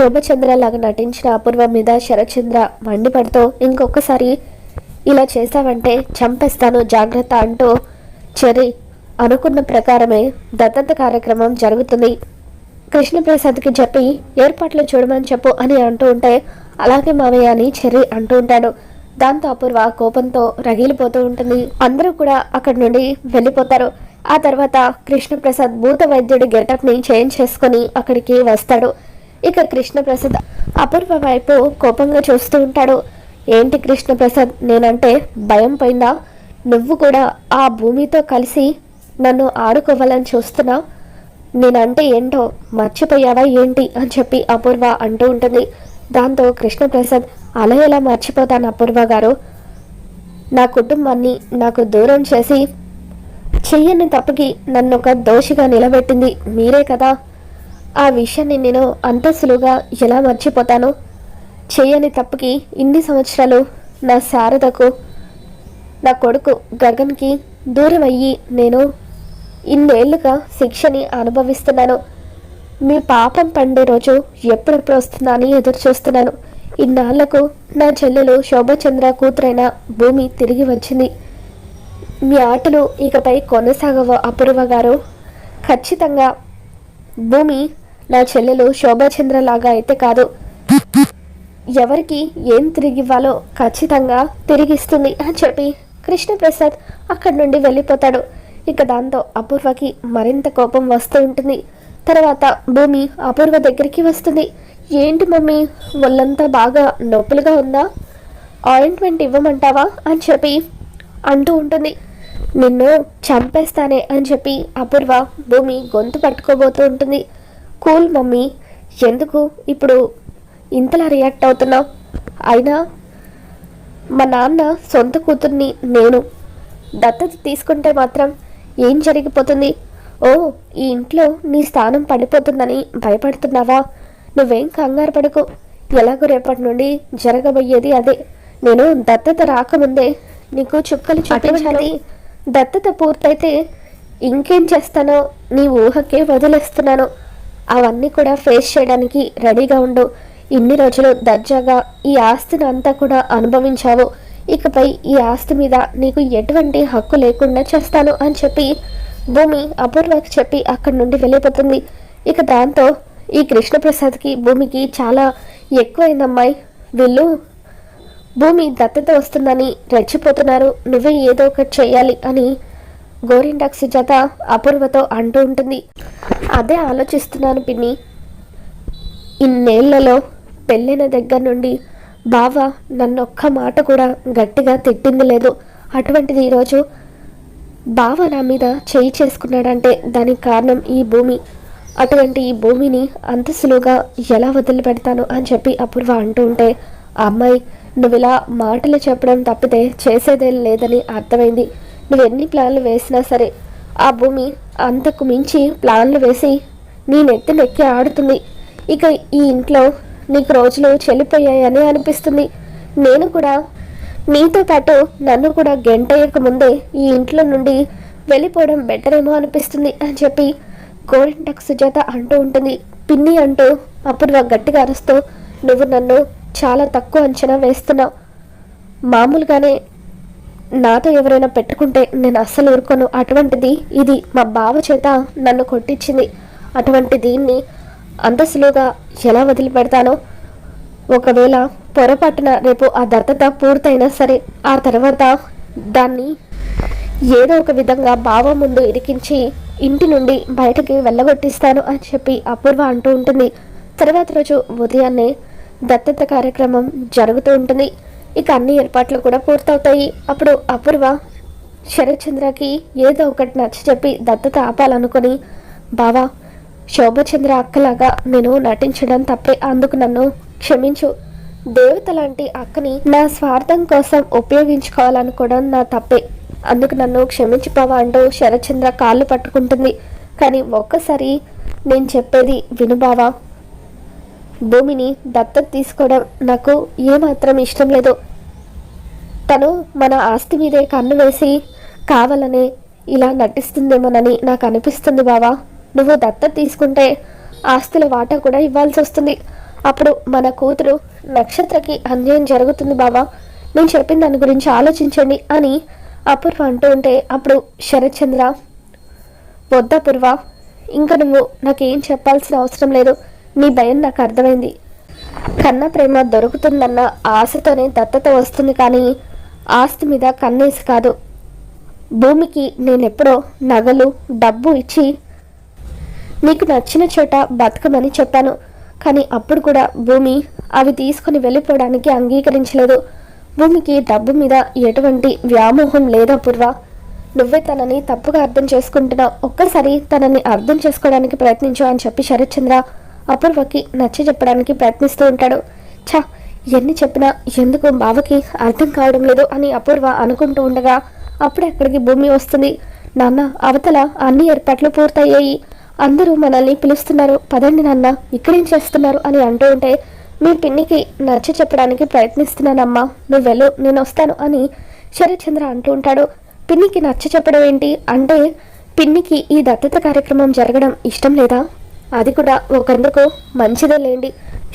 శోభచంద్ర లాగా నటించిన అపూర్వ మీద శరత్చంద్ర మండిపడుతూ ఇంకొకసారి ఇలా చేశావంటే చంపేస్తాను జాగ్రత్త అంటూ చెరి అనుకున్న ప్రకారమే దత్తత కార్యక్రమం జరుగుతుంది. కృష్ణప్రసాద్కి చెప్పి ఏర్పాట్లు చూడమని చెప్పు అని అంటూ ఉంటే అలాగే మావయ్య అని చెర్రి అంటూ ఉంటాడు. దాంతో అపూర్వ కోపంతో రగిలిపోతూ ఉంటుంది. అందరూ కూడా అక్కడి నుండి వెళ్ళిపోతారు. ఆ తర్వాత కృష్ణప్రసాద్ భూత వైద్యుడి గెటప్ని చేంజ్ చేసుకొని అక్కడికి వస్తాడు. ఇక కృష్ణప్రసాద్ అపూర్వ వైపు కోపంగా చూస్తూ ఉంటాడు. ఏంటి కృష్ణప్రసాద్ నేనంటే భయం పోయిందా? నువ్వు కూడా ఆ భూమితో కలిసి నన్ను ఆడుకోవాలని చూస్తున్నా. నేనంటే ఏంటో మర్చిపోయావా ఏంటి అని చెప్పి అపూర్వ అంటూ ఉంటుంది. దాంతో కృష్ణప్రసాద్ అలా ఎలా మర్చిపోతాను అపూర్వ గారు? నా కుటుంబాన్ని నాకు దూరం చేసి చెయ్యని తప్పకి నన్ను ఒక దోషిగా నిలబెట్టింది మీరే కదా. ఆ విషయాన్ని నేను అంత సులువుగా ఎలా మర్చిపోతాను చేయని తప్పుకి ఇన్ని సంవత్సరాలు నా శారదకు నా కొడుకు గగన్కి దూరం అయ్యి నేను ఇన్నేళ్ళుగా శిక్షని అనుభవిస్తున్నాను. మీ పాపం పండే రోజు ఎప్పుడెప్పుడు వస్తుందా అని ఎదురు చూస్తున్నాను ఇన్నాళ్ళకు నా చెల్లెలు శోభచంద్ర కూతురైన భూమి తిరిగి వచ్చింది. మీ ఆటలు ఇకపై కొనసాగవ అపూర్వ గారు. ఖచ్చితంగా భూమి నా చెల్లెలు శోభాచంద్ర లాగా అయితే కాదు. ఎవరికి ఏం తిరిగివ్వాలో ఖచ్చితంగా తిరిగిస్తుంది అని చెప్పి కృష్ణప్రసాద్ అక్కడి నుండి వెళ్ళిపోతాడు. ఇక దాంతో అపూర్వకి మరింత కోపం వస్తూ ఉంటుంది. తర్వాత భూమి అపూర్వ దగ్గరికి వస్తుంది. ఏంటి మమ్మీ ఒళ్ళంతా బాగా నొప్పులుగా ఉందా? ఆయింట్మెంట్ ఇవ్వమంటావా అని చెప్పి అంటూ ఉంటుంది. నిన్ను చంపేస్తానే అని చెప్పి అపూర్వ భూమి గొంతు పట్టుకోబోతూ ఉంటుంది. Cool mummy. ఎందుకు ఇప్పుడు ఇంతలా రియాక్ట్ అవుతున్నావు? అయినా మా నాన్న సొంత కూతుర్ని నేను. దత్తత తీసుకుంటే మాత్రం ఏం జరిగిపోతుంది? ఓ ఈ ఇంట్లో నీ స్థానం పడిపోతుందని భయపడుతున్నావా? నువ్వేం కంగారు పడకు. ఎలాగో రేపటి నుండి జరగబోయేది అదే. నేను దత్తత రాకముందే నీకు చుక్కలు చూపించాలి. దత్తత పూర్తయితే ఇంకేం చేస్తానో నీ ఊహకే వదిలేస్తున్నాను. అవన్నీ కూడా ఫేస్ చేయడానికి రెడీగా ఉండు. ఇన్ని రోజులు దర్జాగా ఈ ఆస్తిని అంతా కూడా అనుభవించావు. ఇకపై ఈ ఆస్తి మీద నీకు ఎటువంటి హక్కు లేకుండా చేస్తాను అని చెప్పి భూమి అపూర్వకి చెప్పి అక్కడి నుండి వెళ్ళిపోతుంది. ఇక దాంతో ఈ కృష్ణప్రసాద్కి భూమికి చాలా ఎక్కువైందమ్మాయి. వీళ్ళు భూమి దత్తత వస్తుందని రెచ్చిపోతున్నారు. నువ్వే ఏదో ఒకటి చేయాలి అని గోరింటాక్ జత అపూర్వతో అంటూ ఉంటుంది. అదే ఆలోచిస్తున్నాను పిన్ని. ఇన్నేళ్ళలో పెళ్ళైన దగ్గర నుండి బావ నన్ను ఒక్క మాట కూడా గట్టిగా తిట్టింది లేదు. అటువంటిది ఈరోజు బావ నా మీద చేయి చేసుకున్నాడంటే దానికి కారణం ఈ భూమి. అటువంటి ఈ భూమిని అంత సులువుగా ఎలా వదిలిపెడతాను అని చెప్పి అపూర్వ అంటూ ఉంటే అమ్మాయి నువ్వు ఇలా మాటలు చెప్పడం తప్పితే చేసేదేం లేదని అర్థమైంది. నువ్వు ఎన్ని ప్లాన్లు వేసినా సరే ఆ భూమి అంతకు మించి ప్లాన్లు వేసి నీ నెత్తి నెక్కి ఆడుతుంది. ఇక ఈ ఇంట్లో నీకు రోజులు చెల్లిపోయాయని అనిపిస్తుంది. నేను కూడా నీతో పాటు నన్ను కూడా గెంటయ్యక ముందే ఈ ఇంట్లో నుండి వెళ్ళిపోవడం బెటర్ ఏమో అనిపిస్తుంది అని చెప్పి గోరింటక్ సుజాత అంటూ ఉంటుంది. పిన్ని అంటూ అప్పుడు గట్టిగా అరుస్తూ నువ్వు నన్ను చాలా తక్కువ అంచనా వేస్తున్నావు. మామూలుగానే నాతో ఎవరైనా పెట్టుకుంటే నేను అస్సలు ఊరుకోను. అటువంటిది ఇది మా బావ చేత నన్ను కొట్టించింది. అటువంటి దీన్ని అంత సులువుగా ఎలా వదిలిపెడతానో ఒకవేళ పొరపాటున రేపు ఆ దత్తత పూర్తయినా సరే ఆ తర్వాత దాన్ని ఏదో ఒక విధంగా బావ ముందు ఇరికించి ఇంటి నుండి బయటకి వెళ్ళగొట్టిస్తాను అని చెప్పి అపూర్వ అంటూ ఉంటుంది. తర్వాత రోజు ఉదయాన్నే దత్తత కార్యక్రమం జరుగుతూ ఉంటుంది. ఇక అన్ని ఏర్పాట్లు కూడా పూర్తవుతాయి. అప్పుడు అపూర్వ శరత్చంద్రకి ఏదో ఒకటి నచ్చ చెప్పి దత్తత ఆపాలనుకుని బావా శోభచంద్ర అక్కలాగా నేను నటించడం తప్పే అందుకు నన్ను క్షమించు. దేవత లాంటి అక్కని నా స్వార్థం కోసం ఉపయోగించుకోవాలనుకోవడం నా తప్పే. అందుకు నన్ను క్షమించిపోవా అంటూ శరత్చంద్ర కాళ్ళు పట్టుకుంటుంది. కానీ ఒక్కసారి నేను చెప్పేది వినుబావా భూమిని దత్తత తీసుకోవడం నాకు ఏమాత్రం ఇష్టం లేదు. తను మన ఆస్తి మీదే కన్ను వేసి కావాలనే ఇలా నటిస్తుందేమోనని నాకు అనిపిస్తుంది బావా. నువ్వు దత్తత తీసుకుంటే ఆస్తుల వాటా కూడా ఇవ్వాల్సి వస్తుంది. అప్పుడు మన కూతురు నక్షత్రకి అన్యాయం జరుగుతుంది బావా. నేను చెప్పిన దాని గురించి ఆలోచించండి అని అపూర్వ అంటూ ఉంటే అప్పుడు శరత్చంద్ర వద్దా పూర్వ ఇంకా నువ్వు నాకేం చెప్పాల్సిన అవసరం లేదు. నీ భయం నాకు అర్థమైంది. కన్న ప్రేమ దొరుకుతుందన్న ఆశతోనే దత్తత వస్తుంది కానీ ఆస్తి మీద కన్నేసి కాదు. భూమికి నేనెప్పుడో నగలు డబ్బు ఇచ్చి నీకు నచ్చిన చోట బతకమని చెప్పాను. కానీ అప్పుడు కూడా భూమి అవి తీసుకుని వెళ్ళిపోవడానికి అంగీకరించలేదు. భూమికి డబ్బు మీద ఎటువంటి వ్యామోహం లేదా పూర్వ? నువ్వే తనని తప్పుగా అర్థం చేసుకుంటున్నావు ఒక్కసారి తనని అర్థం చేసుకోవడానికి ప్రయత్నించు అని చెప్పి శరత్చంద్ర అపూర్వకి నచ్చ చెప్పడానికి ప్రయత్నిస్తూ ఉంటాడు. ఛా ఎన్ని చెప్పినా ఎందుకు బావకి అర్థం కావడం లేదు అని అపూర్వ అనుకుంటూ ఉండగా అప్పుడే అక్కడికి భూమి వస్తుంది. నాన్న అవతల అన్ని ఏర్పాట్లు పూర్తయ్యాయి. అందరూ మనల్ని పిలుస్తున్నారు. పదండి నాన్న ఇక్కడేం చేస్తున్నారు అని అంటూ ఉంటే మీ పిన్నికి నచ్చ చెప్పడానికి ప్రయత్నిస్తున్నానమ్మా. నువ్వు వెళ్ళు నేను వస్తాను అని శరత్చంద్ర అంటూ ఉంటాడు. పిన్నికి నచ్చ చెప్పడం ఏంటి అంటే పిన్నికి ఈ దత్తత కార్యక్రమం జరగడం ఇష్టం లేదా? అది కూడా ఒకందుకు మంచిదే లేండి.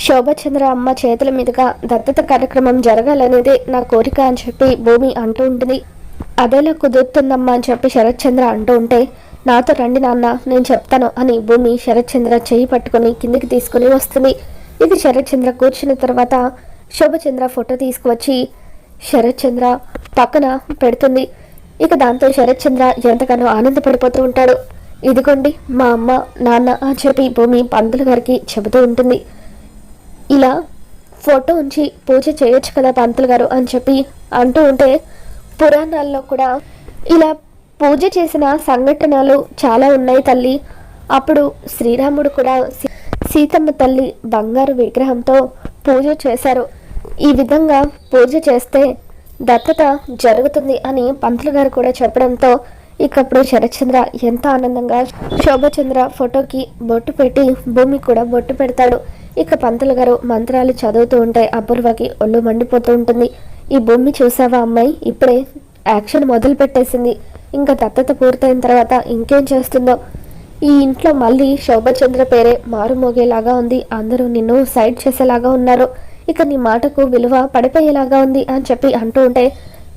శోభచంద్ర అమ్మ చేతుల మీదుగా దత్తత కార్యక్రమం జరగాలనేదే నా కోరిక అని చెప్పి భూమి అంటూ ఉంటుంది. అదేలా కుదురుతుందమ్మా అని చెప్పి శరత్చంద్ర అంటూ ఉంటే నాతో రండి నాన్న నేను చెప్తాను అని భూమి శరత్చంద్ర చేయి పట్టుకుని కిందికి తీసుకుని వస్తుంది. ఇది శరత్చంద్ర కూర్చున్న తర్వాత శోభచంద్ర ఫోటో తీసుకువచ్చి శరత్చంద్ర పక్కన పెడుతుంది. ఇక దాంతో శరత్చంద్ర ఎంతగానో ఆనందపడిపోతూ ఉంటాడు. ఇదిగోండి మా అమ్మ నాన్న అని చెప్పి భూమి పంతులు గారికి చెబుతూ ఉంటుంది. ఇలా ఫోటో ఉంచి పూజ చేయొచ్చు కదా పంతులు గారు అని చెప్పి అంటూ ఉంటే పురాణాల్లో కూడా ఇలా పూజ చేసిన సంఘటనలు చాలా ఉన్నాయి తల్లి. అప్పుడు శ్రీరాముడు కూడా సీతమ్మ తల్లి బంగారు విగ్రహంతో పూజ చేశారు. ఈ విధంగా పూజ చేస్తే దత్తత జరుగుతుంది అని పంతులు గారు కూడా చెప్పడంతో ఇకప్పుడు శరత్చంద్ర ఎంత ఆనందంగా శోభచంద్ర ఫోటోకి బొట్టు పెట్టి భూమి కూడా బొట్టు పెడతాడు. ఇక పంతులు గారు మంత్రాలు చదువుతూ ఉంటే అపూర్వకి ఒళ్ళు మండిపోతూ ఉంటుంది. ఈ భూమి చూసావా అమ్మాయి? ఇప్పుడే యాక్షన్ మొదలు పెట్టేసింది. ఇంకా దత్తత పూర్తయిన తర్వాత ఇంకేం చేస్తుందో? ఈ ఇంట్లో మళ్ళీ శోభచంద్ర పేరే మారుమోగేలాగా ఉంది. అందరూ నిన్ను సైడ్ చేసేలాగా ఉన్నారు. ఇక నీ మాటకు విలువ పడిపోయేలాగా ఉంది అని చెప్పి అంటూ ఉంటే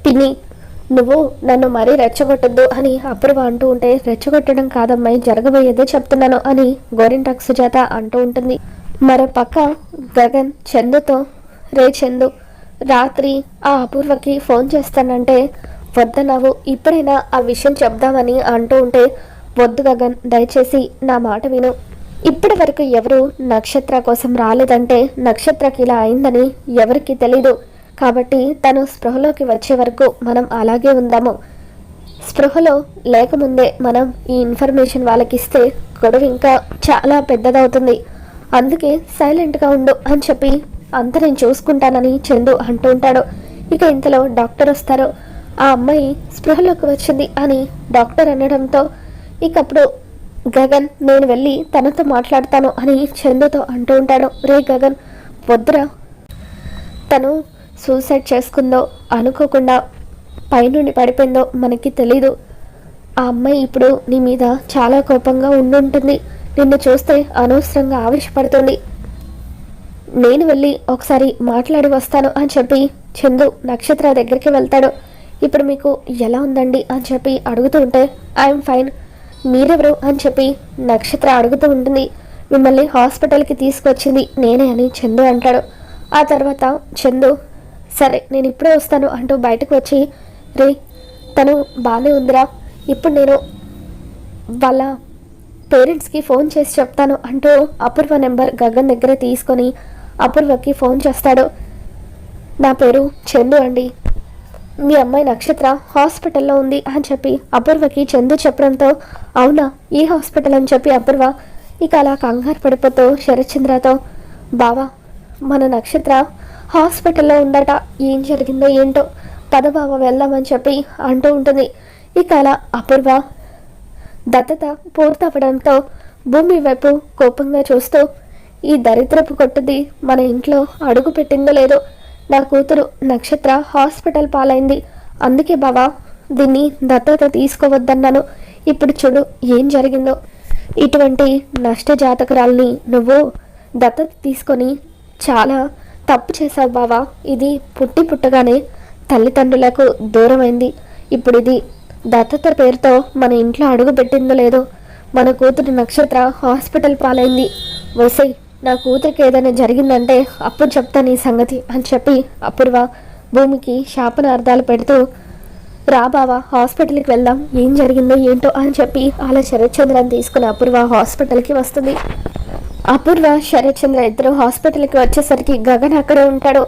పిన్ని నువ్వు నన్ను మరీ రెచ్చగొట్టద్దు అని అపూర్వ అంటూ ఉంటే రెచ్చగొట్టడం కాదమ్మాయి జరగబోయేదే చెప్తున్నాను అని గోరింటాక్ సుజాత అంటూ ఉంటుంది. మరో పక్క గగన్ చందుతో రే చందు రాత్రి ఆ అపూర్వకి ఫోన్ చేస్తానంటే వద్దనావు ఇప్పుడైనా ఆ విషయం చెప్దామని అంటూ ఉంటే వద్దు గగన్ దయచేసి నా మాట విను. ఇప్పటి వరకు ఎవరు నక్షత్ర కోసం రాలేదంటే నక్షత్రకి ఇలా అయిందని ఎవరికి తెలీదు. కాబట్టి తను స్పృహలోకి వచ్చే వరకు మనం అలాగే ఉందాము. స్పృహలో లేకముందే మనం ఈ ఇన్ఫర్మేషన్ వాళ్ళకి ఇస్తే గొడవ ఇంకా చాలా పెద్దదవుతుంది. అందుకే సైలెంట్గా ఉండు అని చెప్పి అంత నేను చూసుకుంటానని చందు అంటూ ఉంటాడు. ఇక ఇంతలో డాక్టర్ వస్తారు. ఆ అమ్మాయి స్పృహలోకి వచ్చింది అని డాక్టర్ అనడంతో ఇకప్పుడు గగన్ నేను వెళ్ళి తనతో మాట్లాడతాను అని చందుతో అంటూ ఉంటాడు. రే గగన్ వద్దురా. తను సూసైడ్ చేసుకుందో అనుకోకుండా పైనుండి పడిపోయిందో మనకి తెలీదు. ఆ అమ్మాయి ఇప్పుడు నీ మీద చాలా కోపంగా ఉండుంటుంది. నిన్ను చూస్తే అనవసరంగా ఆవేశపడుతుంది. నేను వెళ్ళి ఒకసారి మాట్లాడి వస్తాను అని చెప్పి చందు నక్షత్ర దగ్గరికి వెళ్తాడు. ఇప్పుడు మీకు ఎలా ఉందండి అని చెప్పి అడుగుతూ ఉంటే ఐఎమ్ ఫైన్ మీరెవరు అని చెప్పి నక్షత్ర అడుగుతూ ఉంటుంది. మిమ్మల్ని హాస్పిటల్కి తీసుకొచ్చింది నేనే అని చందు అంటాడు. ఆ తర్వాత చందు సరే నేను ఇప్పుడే వస్తాను అంటూ బయటకు వచ్చి రే తను బాగానే ఉందిరా ఇప్పుడు నేను వాళ్ళ పేరెంట్స్కి ఫోన్ చేసి చెప్తాను అంటూ అపూర్వ నెంబర్ గగన్ దగ్గర తీసుకొని అపూర్వకి ఫోన్ చేస్తాడు. నా పేరు చందు అండి. మీ అమ్మాయి నక్షత్ర హాస్పిటల్లో ఉంది అని చెప్పి అపూర్వకి చందు చెప్పడంతో అవునా ఈ హాస్పిటల్ అని చెప్పి అపూర్వ ఇక అలా కంగారు పడిపోతూ శరత్చంద్రతో బావా మన నక్షత్ర హాస్పిటల్లో ఉందట. ఏం జరిగిందో ఏంటో పదబావ వెళ్దామని చెప్పి అంటూ ఉంటుంది. ఇక అలా అపూర్వ దత్తత పూర్తవడంతో భూమి వైపు కోపంగా చూస్తూ ఈ దరిద్రపు కొట్టుది మన ఇంట్లో అడుగు పెట్టిందో లేదో? నా కూతురు నక్షత్ర హాస్పిటల్ పాలైంది. అందుకే బావా దీన్ని దత్తత తీసుకోవద్దన్నాను. ఇప్పుడు చూడు ఏం జరిగిందో. ఇటువంటి నష్ట జాతకురాల్ని నువ్వు దత్తత తీసుకొని చాలా తప్పు చేశావు బావా. ఇది పుట్టి పుట్టగానే తల్లిదండ్రులకు దూరమైంది. ఇప్పుడు ఇది దత్తత పేరుతో మన ఇంట్లో అడుగు పెట్టిందో లేదో మన కూతురు నక్షత్ర హాస్పిటల్ పాలైంది. వసై నా కూతురికి ఏదైనా జరిగిందంటే అప్పుడు చెప్తాను ఈ సంగతి అని చెప్పి అపూర్వ భూమికి శాపనార్థాలు పెడుతూ రా బావా హాస్పిటల్కి వెళ్దాం. ఏం జరిగిందో ఏంటో అని చెప్పి అలా శరత్చంద్రని తీసుకుని అపూర్వ హాస్పిటల్కి వస్తుంది. అపూర్వ శరత్చంద్ర ఇద్దరు హాస్పిటల్కి వచ్చేసరికి గగన్ అక్కడే ఉంటాడు.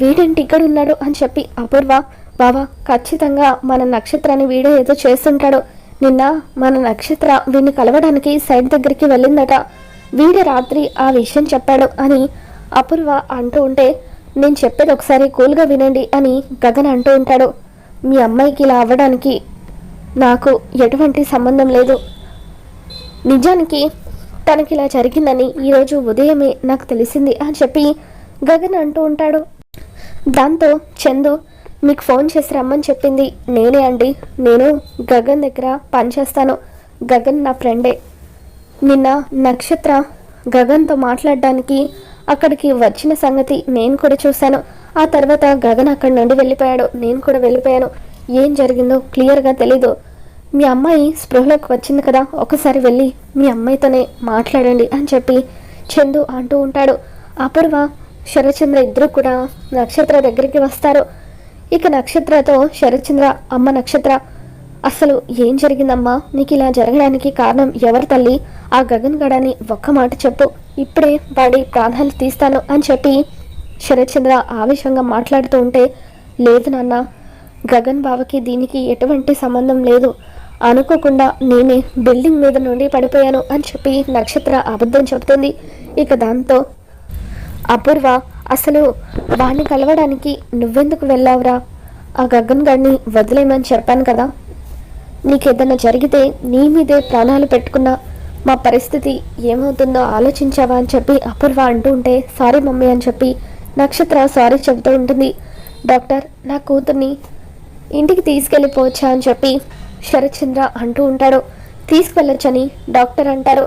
వీడేంటి ఇక్కడ ఉన్నాడు అని చెప్పి అపూర్వ బాబా ఖచ్చితంగా మన నక్షత్రాన్ని వీడే ఏదో చేస్తుంటాడు. నిన్న మన నక్షత్ర వీడిని కలవడానికి సైడ్ దగ్గరికి వెళ్ళిందట. వీడు రాత్రి ఆ విషయం చెప్పాడు అని అపూర్వ అంటూ ఉంటే నేను చెప్పేది ఒకసారి కూల్గా వినండి అని గగన్ అంటూ ఉంటాడు. మీ అమ్మాయికి ఇలా అవ్వడానికి నాకు ఎటువంటి సంబంధం లేదు. నిజానికి తనకి ఇలా జరిగిందని ఈరోజు ఉదయమే నాకు తెలిసింది అని చెప్పి గగన్ అంటూ ఉంటాడు. దాంతో చందు మీకు ఫోన్ చేసి రమ్మని చెప్పింది నేనే అండి. నేను గగన్ దగ్గర పనిచేస్తాను గగన్ నా ఫ్రెండే. నిన్న నక్షత్ర గగన్తో మాట్లాడడానికి అక్కడికి వచ్చిన సంగతి నేను కూడా చూశాను. ఆ తర్వాత గగన్ అక్కడి నుండి వెళ్ళిపోయాడు. నేను కూడా వెళ్ళిపోయాను. ఏం జరిగిందో క్లియర్గా తెలీదు. మీ అమ్మాయి స్పృహలోకి వచ్చింది కదా ఒకసారి వెళ్ళి మీ అమ్మాయితోనే మాట్లాడండి అని చెప్పి చందు అంటూ ఉంటాడు. అపూర్వ శరచంద్ర ఇద్దరు కూడా నక్షత్ర దగ్గరికి వస్తారు. ఇక నక్షత్రతో శరచంద్ర అమ్మ నక్షత్ర అసలు ఏం జరిగిందమ్మా? నీకు ఇలా జరగడానికి కారణం ఎవరి తల్లి? ఆ గగన్ గడని ఒక్క మాట చెప్పు. ఇప్పుడే వాడి ప్రాణాలు తీస్తాను అని చెప్పి శరత్చంద్ర ఆవేశంగా మాట్లాడుతూ ఉంటే లేదు నాన్న గగన్ బావకి దీనికి ఎటువంటి సంబంధం లేదు. అనుకోకుండా నేనే బిల్డింగ్ మీద నుండి పడిపోయాను అని చెప్పి నక్షత్ర అబద్ధం చెబుతుంది. ఇక దాంతో అపూర్వ అసలు వాడిని కలవడానికి నువ్వెందుకు వెళ్ళావురా? ఆ గగన్ గారిని వదిలేయమని చెప్పాను కదా. నీకేదన్నా జరిగితే నీ మీదే ప్రాణాలు పెట్టుకున్నా మా పరిస్థితి ఏమవుతుందో ఆలోచించావా? అని చెప్పి అపూర్వ అంటూ ఉంటే సారీ మమ్మీ అని చెప్పి నక్షత్ర సారీ చెబుతూ ఉంటుంది. డాక్టర్ నా కూతుర్ని ఇంటికి తీసుకెళ్ళిపోవచ్చా? అని చెప్పి శరత్చంద్ర అంటూ ఉంటాడు. తీసుకువెళ్ళొచ్చని డాక్టర్ అంటారు.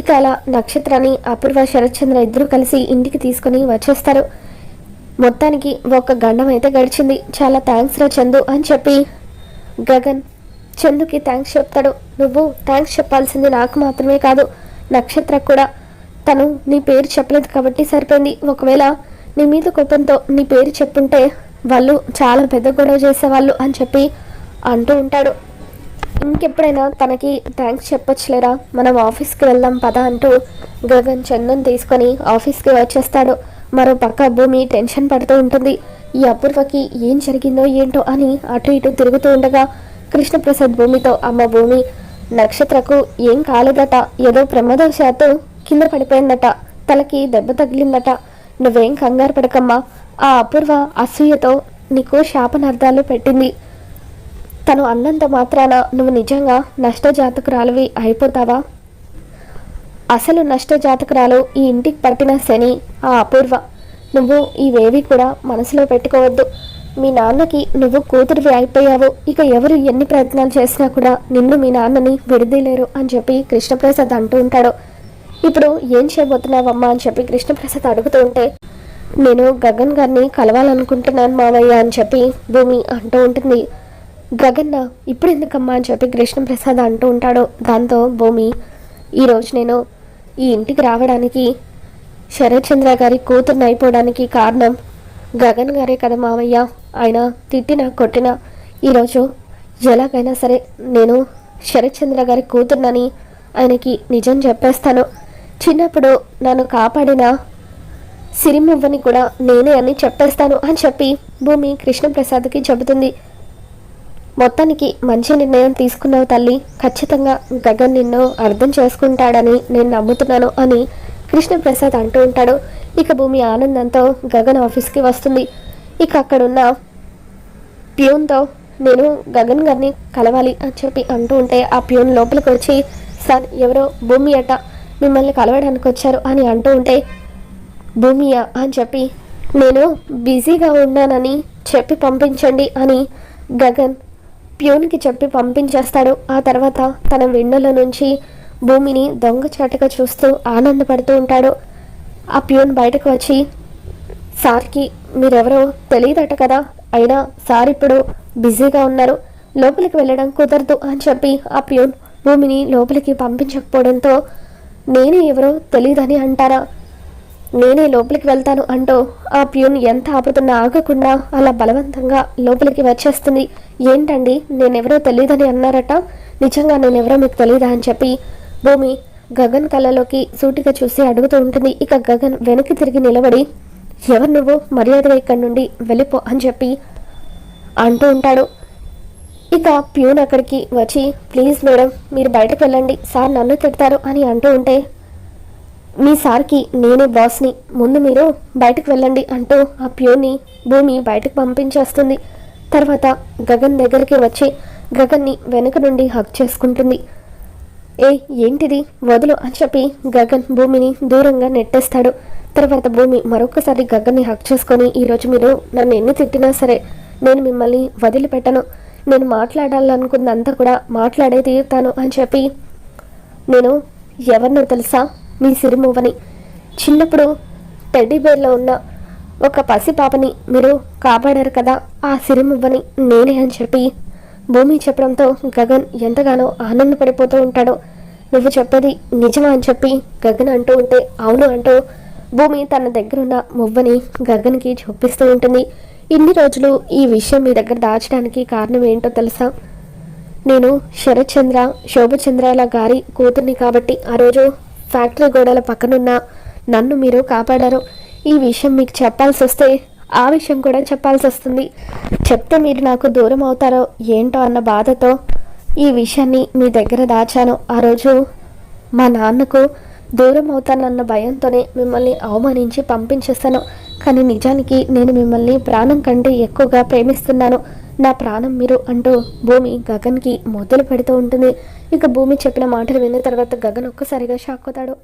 ఇక అలా నక్షత్రాన్ని అపూర్వ శరత్చంద్ర ఇద్దరు కలిసి ఇంటికి తీసుకుని వచ్చేస్తారు. మొత్తానికి ఒక గండం అయితే గడిచింది. చాలా థ్యాంక్స్ రా చందు అని చెప్పి గగన్ చందుకి థ్యాంక్స్ చెప్తాడు. నువ్వు థ్యాంక్స్ చెప్పాల్సింది నాకు మాత్రమే కాదు నక్షత్ర కూడా. తను నీ పేరు చెప్పలేదు కాబట్టి సరిపోయింది. ఒకవేళ నీ మీద కోపంతో నీ పేరు చెప్పుంటే వాళ్ళు చాలా పెద్ద గొడవ చేసేవాళ్ళు అని చెప్పి అంటూ ఉంటాడు. ఇంకెప్పుడైనా తనకి థ్యాంక్స్ చెప్పొచ్చులేరా? మనం ఆఫీస్కి వెళ్దాం పద అంటూ గగన్ చందన్ తీసుకొని ఆఫీస్కి వచ్చేస్తాడు. మరో పక్క భూమి టెన్షన్ పడుతూ ఉంటుంది. ఈ అపూర్వకి ఏం జరిగిందో ఏంటో అని అటు ఇటు తిరుగుతూ ఉండగా కృష్ణప్రసాద్ భూమితో అమ్మ భూమి నక్షత్రకు ఏం కాలేదట? ఏదో ప్రమాదవశాత్తు కింద పడిపోయిందట. తలకి దెబ్బ తగిలిందట. నువ్వేం కంగారు పడకమ్మా. ఆ అపూర్వ అసూయతో నీకు శాపనార్థాలు పెట్టింది. తను అన్నంత మాత్రాన నువ్వు నిజంగా నష్టజాతకురాలువి అయిపోతావా? అసలు నష్టజాతకురాలు ఈ ఇంటికి పట్టిన శని ఆ అపూర్వ. నువ్వు ఇవేవి కూడా మనసులో పెట్టుకోవద్దు. మీ నాన్నకి నువ్వు కూతురివి అయిపోయావు. ఇక ఎవరు ఎన్ని ప్రయత్నాలు చేసినా కూడా నిన్ను మీ నాన్నని విడదీలేరు అని చెప్పి కృష్ణప్రసాద్ అంటూ ఉంటాడు. ఇప్పుడు ఏం చేయబోతున్నావమ్మా అని చెప్పి కృష్ణప్రసాద్ అడుగుతూ ఉంటే నేను గగన్ గారిని కలవాలనుకుంటున్నాను మావయ్య అని చెప్పి భూమి అంటూ ఉంటుంది. గగన్న ఇప్పుడు ఎందుకమ్మా అని చెప్పి కృష్ణప్రసాద్ అంటూ ఉంటాడు. దాంతో భూమి ఈరోజు నేను ఈ ఇంటికి రావడానికి శరత్చంద్ర గారి కూతుర్ని అయిపోవడానికి కారణం గగన్ గారే కదా మావయ్య. ఆయన తిట్టినా కొట్టినా ఈరోజు ఎలాగైనా సరే నేను శరత్చంద్ర గారి కూతుర్నని ఆయనకి నిజం చెప్పేస్తాను. చిన్నప్పుడు నన్ను కాపాడిన సిరిమువ్వని కూడా నేనే అని చెప్పేస్తాను అని చెప్పి భూమి కృష్ణప్రసాద్కి చెబుతుంది. మొత్తానికి మంచి నిర్ణయం తీసుకున్నావు తల్లి. ఖచ్చితంగా గగన్ నిన్ను అర్థం చేసుకుంటాడని నేను నమ్ముతున్నాను అని కృష్ణప్రసాద్ అంటూ ఉంటాడు. ఇక భూమి ఆనందంతో గగన్ ఆఫీస్కి వస్తుంది. ఇక అక్కడున్న ప్యూన్తో నేను గగన్ గారిని కలవాలి అని చెప్పి అంటూ ఉంటే ఆ ప్యూన్ లోపలికి వచ్చి సార్ ఎవరో భూమి అట మిమ్మల్ని కలవడానికి వచ్చారు అని అంటూ ఉంటే భూమియా అని చెప్పి నేను బిజీగా ఉన్నానని చెప్పి పంపించండి అని గగన్ ప్యూన్కి చెప్పి పంపించేస్తాడు. ఆ తర్వాత తన విండోలో నుంచి భూమిని దొంగచాటుగా చూస్తూ ఆనందపడుతూ ఉంటాడు. ఆ ప్యూన్ బయటకు వచ్చి సార్కి మీరెవరో తెలియదట కదా. అయినా సార్ ఇప్పుడు బిజీగా ఉన్నారు. లోపలికి వెళ్ళడం కుదరదు అని చెప్పి ఆ ప్యూన్ భూమిని లోపలికి పంపించకపోవడంతో నేను ఎవరో తెలియదని అంటారా? నేనే లోపలికి వెళ్తాను అంటూ ఆ ప్యూన్ ఎంత ఆపుతున్నా ఆగకుండా అలా బలవంతంగా లోపలికి వచ్చేస్తుంది. ఏంటండి? నేనెవరో తెలియదని అన్నారట. నిజంగా నేనెవరో మీకు తెలియదా అని చెప్పి భూమి గగన్ కళ్ళలోకి సూటిగా చూసి అడుగుతూ ఉంటుంది. ఇక గగన్ వెనక్కి తిరిగి నిలబడి ఎవరు నువ్వు? మర్యాదగా ఇక్కడి నుండి వెళ్ళిపో అని చెప్పి అంటూ ఉంటాడు. ఇక ప్యూన్ అక్కడికి వచ్చి ప్లీజ్ మేడం మీరు బయటకు వెళ్ళండి. సార్ నన్ను తిడతారు అని అంటూ ఉంటే మీ సార్కి నేనే బాస్ని. ముందు మీరు బయటకు వెళ్ళండి అంటూ ఆ ప్యూర్ని భూమి బయటకు పంపించేస్తుంది. తర్వాత గగన్ దగ్గరికి వచ్చి గగన్ని వెనుక నుండి హక్ చేసుకుంటుంది. ఏ ఏంటిది? వదులు అని చెప్పి గగన్ భూమిని దూరంగా నెట్టేస్తాడు. తర్వాత భూమి మరొకసారి గగన్ని హక్ చేసుకొని ఈరోజు మీరు నన్ను ఎన్ని తిట్టినా సరే నేను మిమ్మల్ని వదిలిపెట్టను. నేను మాట్లాడాలనుకున్నంతా కూడా మాట్లాడే తీరుతాను అని చెప్పి నేను ఎవరినో తెలుసా? మీ సిరిమువ్వని చిన్నప్పుడు టెడ్డీబేర్లో ఉన్న ఒక పసి పాపని మీరు కాపాడారు కదా ఆ సిరిమువ్వని నేనే అని చెప్పి భూమి చెప్పడంతో గగన్ ఎంతగానో ఆనందపడిపోతూ ఉంటాడో. నువ్వు చెప్పేది నిజమా అని చెప్పి గగన్ అంటూ ఉంటే అవును అంటూ భూమి తన దగ్గరున్న మువ్వని గగన్కి చూపిస్తూ ఉంటుంది. ఇన్ని రోజులు ఈ విషయం మీ దగ్గర దాచడానికి కారణం ఏంటో తెలుసా? నేను శరత్చంద్ర శోభచంద్రాల గారి కూతుర్ని కాబట్టి ఆ రోజు ఫ్యాక్టరీ గోడల పక్కనున్న నన్ను మీరు కాపాడారు. ఈ విషయం మీకు చెప్పాల్సి వస్తే ఆ విషయం కూడా చెప్పాల్సి వస్తుంది చెప్తే మీరు నాకు దూరం అవుతారో ఏంటో అన్న బాధతో ఈ విషయాన్ని మీ దగ్గర దాచాను. ఆ రోజు మా నాన్నకు దూరం అవుతానన్న భయంతోనే మిమ్మల్ని అవమానించి పంపించేస్తాను కానీ నిజానికి నేను మిమ్మల్ని ప్రాణం కంటే ఎక్కువగా ప్రేమిస్తున్నాను. నా ప్రాణం మీరు అంటూ భూమి గగన్కి మొదలు పెడుతూ ఉంటుంది. ఇక భూమి చెప్పిన మాటలు విన్న తర్వాత గగన్ ఒక్కసారిగా షాక్ అవుతాడు.